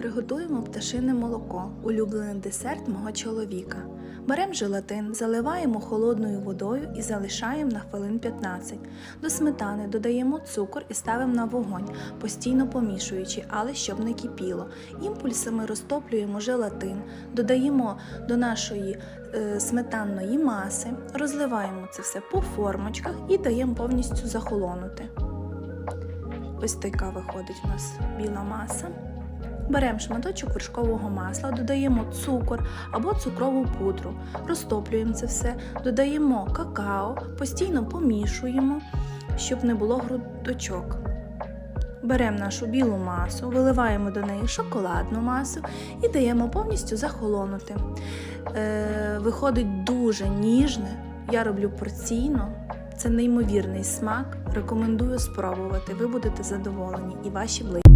Приготуємо пташине молоко, улюблений десерт мого чоловіка. Беремо желатин, заливаємо холодною водою і залишаємо на хвилин 15. До сметани додаємо цукор і ставимо на вогонь, постійно помішуючи, але щоб не кипіло. Імпульсами розтоплюємо желатин, додаємо до нашої е, сметанної маси, розливаємо це все по формочках і даємо повністю захолонути. Ось така виходить у нас біла маса. Беремо шматочок вершкового масла, додаємо цукор або цукрову пудру, розтоплюємо це все, додаємо какао, постійно помішуємо, щоб не було грудочок. Беремо нашу білу масу, виливаємо до неї шоколадну масу і даємо повністю захолонути. Е, виходить дуже ніжне. Я роблю порційно. Це неймовірний смак. Рекомендую спробувати. Ви будете задоволені і ваші близькі.